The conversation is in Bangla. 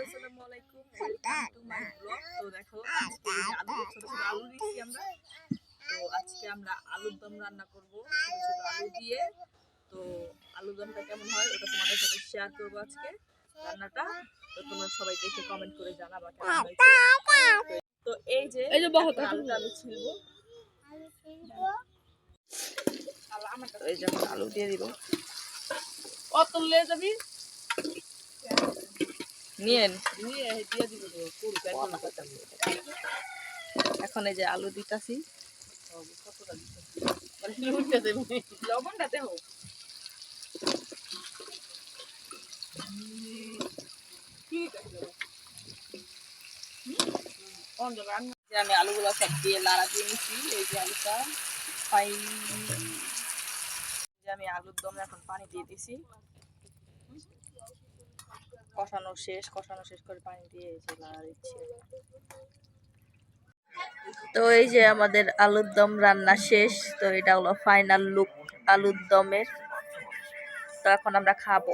আসসালামু আলাইকুম ওয়েলকাম টু মাই ব্লগ তো দেখো আজকে আলু ছোট ছোট আলু নিচ্ছি আমরা। তো আজকে আমরা আলুর দম রান্না করব ছোট ছোট আলু দিয়ে। তো আলুর দমটা কেমন হয় ওটা তোমাদের সাথে শেয়ার করব আজকে রান্নাটা। তো তোমরা সবাই দেখে কমেন্ট করে জানাবা কেমন হয়েছে। তো এই যে এই যে বহুত আলুটা আমি ছিলবো। এই যে আলু দিয়ে দিব। কত লে যাবি? নিয়েন। দিব এখন এই যে আলু দিতাছি। দিতে মানে দেব আছে অন আমি আলুগুলো সব দিয়ে লাড়া দিয়ে নিচ্ছি এই যে আলুটা। পাই যে আমি আলুর দমে এখন পানি দিয়ে দিছি। কষানো শেষ কষানো শেষ করে পানি দিয়ে এই যে লাগা দিচ্ছি। তো এই যে আমাদের আলুর দম রান্না শেষ, তো এটা হলো ফাইনাল লুক আলুর দমের। তো এখন আমরা খাব।